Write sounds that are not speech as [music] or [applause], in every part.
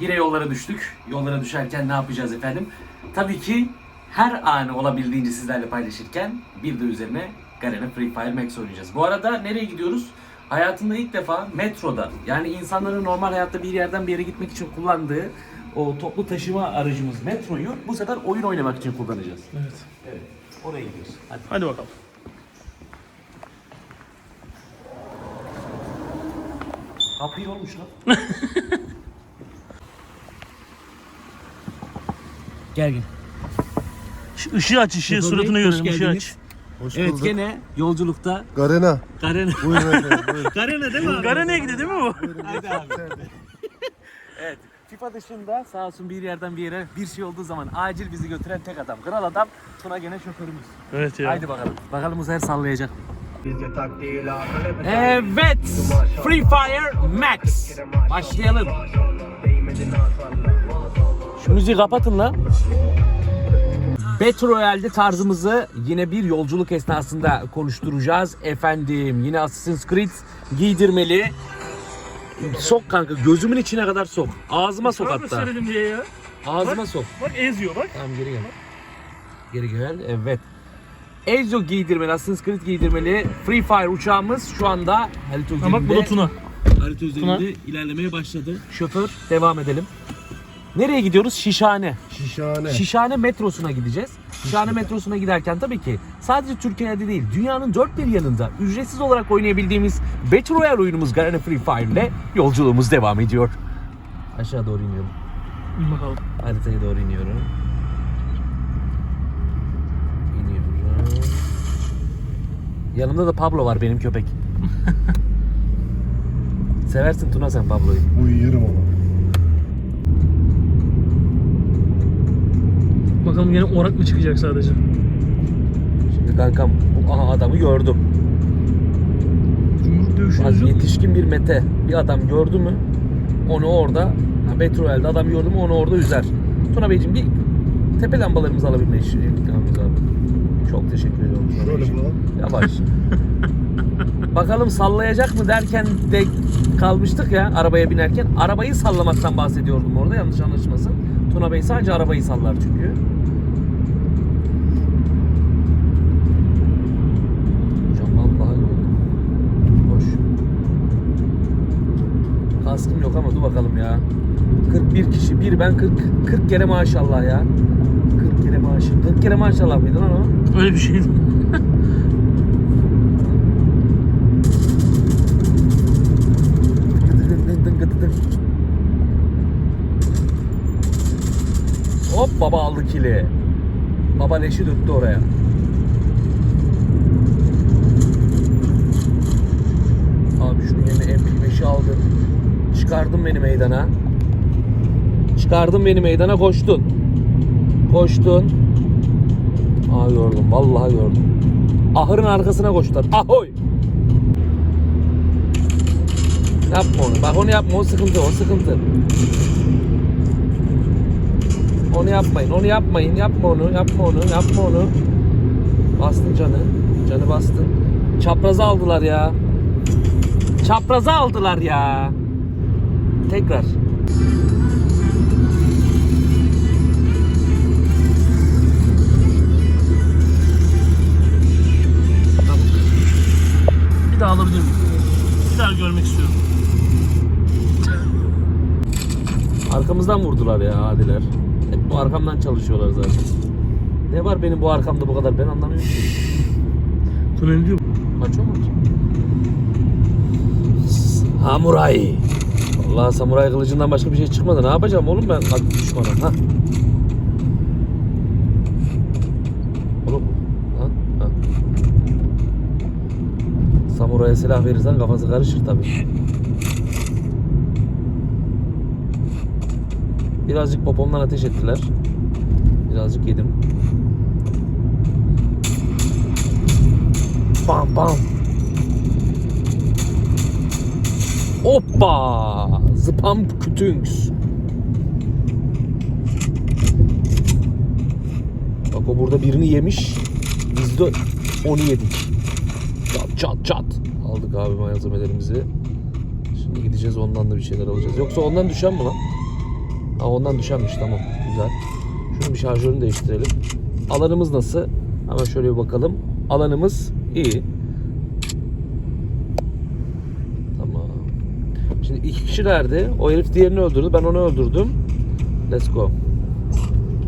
Yine yollara düştük. Yollara düşerken ne yapacağız efendim? Tabii ki her anı olabildiğince sizlerle paylaşırken bir de üzerine Garena Free Fire Max oynayacağız. Bu arada nereye gidiyoruz? Hayatında ilk defa metroda yani insanların normal hayatta bir yerden bir yere gitmek için kullandığı o toplu taşıma aracımız metroyu bu sefer oyun oynamak için kullanacağız. Evet. Evet. Oraya gidiyoruz. Hadi. Hadi bakalım. Kapıyı olmuş lan. [laughs] gel gel. Şu ışığı aç ışığı Tugay suratını hoş görelim ışığı geldiniz. aç. Hoş Evet bulduk. gene yolculukta Garena. Garena. Buyurun efendim. [laughs] Buyurun. Garena değil mi abi? Garena'ya gidiyor değil mi bu? Hadi abi. [laughs] Evet. FIFA dışında sağ olsun bir yerden bir yere bir şey olduğu zaman acil bizi götüren tek adam. Kral adam Tuna gene şoförümüz. Evet ya. Haydi bakalım. Bakalım Uzair sallayacak. Evet. Free Fire Max. Başlayalım. Şu müziği kapatın lan. Battle Royale'de tarzımızı yine bir yolculuk esnasında konuşturacağız. Efendim yine Assassin's Creed giydirmeli. Sok kanka gözümün içine kadar sok. Ağzıma sok Sana hatta. gösterelim diye ya. Ağzıma sok. Bak eziyor bak. Tamam geri gel. Geri gel. Evet. Ezio giydirmeli, Assassin's Creed giydirmeli. Free Fire uçağımız şu anda harita Ha bak bu da üzerinde, Tuna. harita üzerinde ilerlemeye başladı. Şoför devam edelim. Nereye gidiyoruz? Şişhane. Şişhane. Şişhane metrosuna gideceğiz. Şişhane metrosuna giderken tabii ki sadece Türkiye'de değil dünyanın dört bir yanında ücretsiz olarak oynayabildiğimiz Battle Royale oyunumuz Garena Free Fire ile yolculuğumuz devam ediyor. Aşağı doğru iniyorum. İn bakalım. Haritaya doğru iniyorum. İniyorum. Yanımda da Pablo var benim köpek. [laughs] Seversin Tuna sen Pablo'yu. Uyuyorum ama. Bakalım yine orak mı çıkacak sadece? Şimdi kankam bu aha adamı gördüm. Yumruk dövüşünüz yok yetişkin bir mete bir adam gördü mü onu orada ha, Betroel'de adam gördü mü onu orada üzer. Tuna Beyciğim bir tepe lambalarımızı alabilme işi imkanımız var. Çok teşekkür ediyorum. Tuna Şöyle Beyciğim. Yavaş. [laughs] Bakalım sallayacak mı derken de kalmıştık ya arabaya binerken. Arabayı sallamaktan bahsediyordum orada yanlış anlaşılmasın. Tuna Bey sadece arabayı sallar çünkü. Kaskım yok ama dur bakalım ya. 41 kişi. Bir ben 40 40 kere maşallah ya. 40 kere maşallah. 40 kere maşallah mıydı lan o? Öyle bir şey. Hop baba aldı kili. Baba leşi döktü oraya. Abi şunun yerine MP5'i aldın. Çıkardın beni meydana. Çıkardın beni meydana koştun. Koştun. Aa gördüm. Vallahi gördüm. Ahırın arkasına koştular. Ahoy! Yapma onu. Bak onu yapma. O sıkıntı. O sıkıntı. Onu yapmayın. Onu yapmayın. Yapma onu. Yapma onu. Yapma onu. Bastın canı. Canı bastın. Çaprazı aldılar ya. Çaprazı aldılar ya. Tekrar. Bir daha alabilir miyim? Bir daha görmek istiyorum. Arkamızdan vurdular ya adiler. Hep bu arkamdan çalışıyorlar zaten. Ne var benim bu arkamda bu kadar ben anlamıyorum ki. Ne diyor? Açıyor mu? Samuray. Vallahi samuray kılıcından başka bir şey çıkmadı. Ne yapacağım oğlum ben kalp düşmanım ha? Oğlum ha? ha. Samuraya silah verirsen kafası karışır tabii. Birazcık popomdan ateş ettiler. Birazcık yedim. Bam bam. Hoppa! Zıpam kütüngs. Bak o burada birini yemiş. Biz de onu yedik. Çat çat çat. Aldık abi malzemelerimizi. Şimdi gideceğiz ondan da bir şeyler alacağız. Yoksa ondan düşen mi lan? Ha, ondan düşenmiş tamam güzel. Şunun bir şarjörünü değiştirelim. Alanımız nasıl? Hemen şöyle bir bakalım. Alanımız iyi. Tamam. Şimdi iki kişilerdi. O herif diğerini öldürdü. Ben onu öldürdüm. Let's go.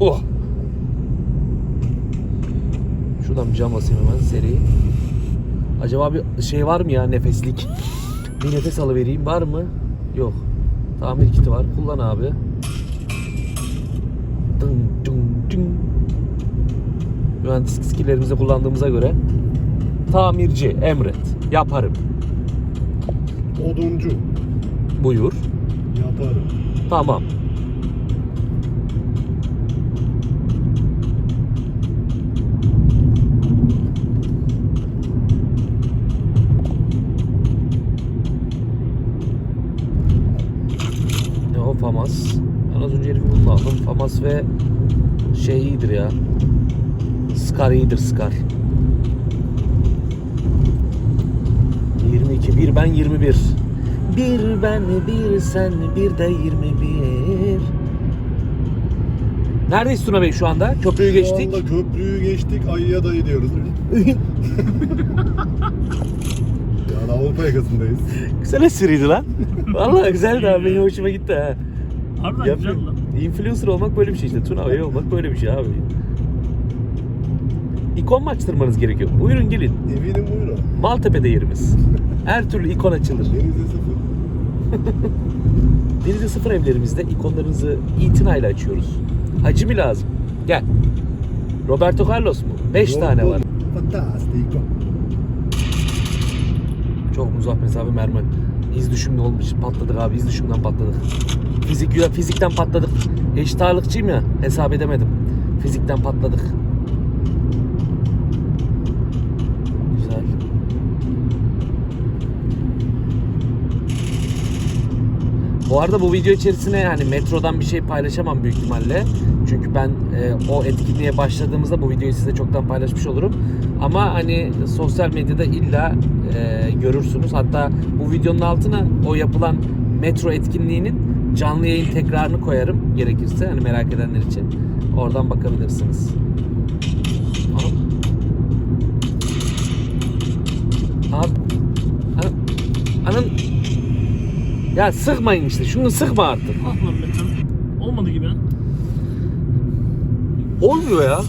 Oh. Şuradan bir cam basayım hemen seri. Acaba bir şey var mı ya nefeslik? Bir nefes alıvereyim var mı? Yok. Tamir kiti var. Kullan abi. Dın dın dın. Mühendislik skilllerimizi kullandığımıza göre tamirci emret. Yaparım. Oduncu. Buyur. Yaparım. Tamam. Ne o Famas? Ben az önce herifi bunu aldım. Famas ve şey iyidir ya. Scar iyidir Scar. 22. Bir ben 21. Bir ben bir sen bir de 21. Neredeyiz Tuna Bey şu anda? Köprüyü geçtik. Şu anda köprüyü geçtik. Ayıya dayı diyoruz. [laughs] yani Avrupa yakasındayız. Güzel espriydi lan. Vallahi güzeldi abi. Benim hoşuma gitti ha. Harbiden Yap- güzel lan. Influencer olmak böyle bir şey işte. Tuna Bey olmak böyle bir şey abi. İkon mu açtırmanız gerekiyor? Buyurun gelin. Eminim buyurun. Maltepe'de yerimiz. Her türlü ikon açılır. Denize sıfır. [laughs] Denize sıfır evlerimizde ikonlarınızı itinayla açıyoruz. Hacmi lazım. Gel. Roberto Carlos mu? 5 tane var. Fantastico. Çok uzak mesafe mermi. İz düşümlü olmuş. Patladık abi. İz düşümden patladık. Fizik, fizikten patladık. Eşit ağırlıkçıyım ya. Hesap edemedim. Fizikten patladık. Güzel. Bu arada bu video içerisine yani metrodan bir şey paylaşamam büyük ihtimalle. Çünkü ben e, o etkinliğe başladığımızda bu videoyu size çoktan paylaşmış olurum. Ama hani sosyal medyada illa e, görürsünüz. Hatta bu videonun altına o yapılan metro etkinliğinin canlı yayın tekrarını koyarım gerekirse hani merak edenler için. Oradan bakabilirsiniz. Abi. Ana- Anam. Ya sıkmayın işte. Şunu sıkma artık. Ah lan Metan. Olmadı gibi ha. Olmuyor ya.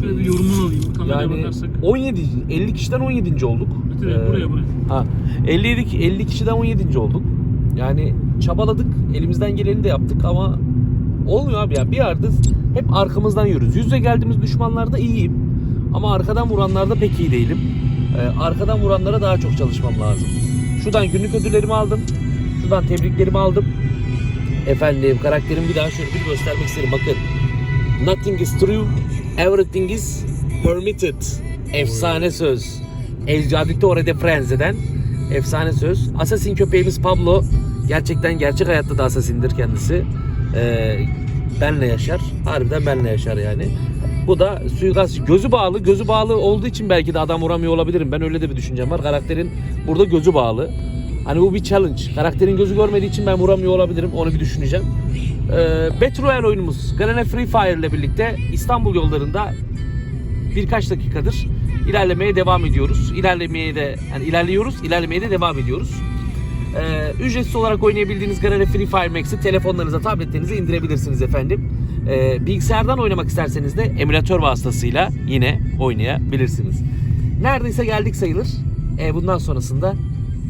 Şöyle bir yorumunu alayım. Kameraya Yani bakarsak. 17 50 kişiden 17. olduk. Evet, Ee, buraya buraya. Ha 57 ki- 50 kişiden 17. olduk. Yani çabaladık, elimizden geleni de yaptık ama olmuyor abi ya. Bir yerde hep arkamızdan yürürüz. Yüzle geldiğimiz düşmanlarda iyiyim. Ama arkadan vuranlarda pek iyi değilim. Ee, arkadan vuranlara daha çok çalışmam lazım. Şuradan günlük ödüllerimi aldım. Şuradan tebriklerimi aldım. Efendim karakterimi bir daha şöyle bir göstermek isterim. Bakın. Nothing is true, everything is permitted. Efsane söz. El Caditore de Frenze'den efsane söz. Assassin köpeğimiz Pablo gerçekten gerçek hayatta da assassin'dir kendisi. Ee, benle yaşar. Harbiden benle yaşar yani. Bu da suikast gözü bağlı. Gözü bağlı olduğu için belki de adam vuramıyor olabilirim. Ben öyle de bir düşüncem var. Karakterin burada gözü bağlı. Hani bu bir challenge. Karakterin gözü görmediği için ben vuramıyor olabilirim. Onu bir düşüneceğim. Ee, Battle Royale oyunumuz Garena Free Fire ile birlikte İstanbul yollarında birkaç dakikadır ilerlemeye devam ediyoruz. İlerlemeye de yani ilerliyoruz, ilerlemeye de devam ediyoruz. Ee, ücretsiz olarak oynayabildiğiniz Garena Free Fire Max'i telefonlarınıza, tabletlerinize indirebilirsiniz efendim. Ee, bilgisayardan oynamak isterseniz de emülatör vasıtasıyla yine oynayabilirsiniz. Neredeyse geldik sayılır. Ee, bundan sonrasında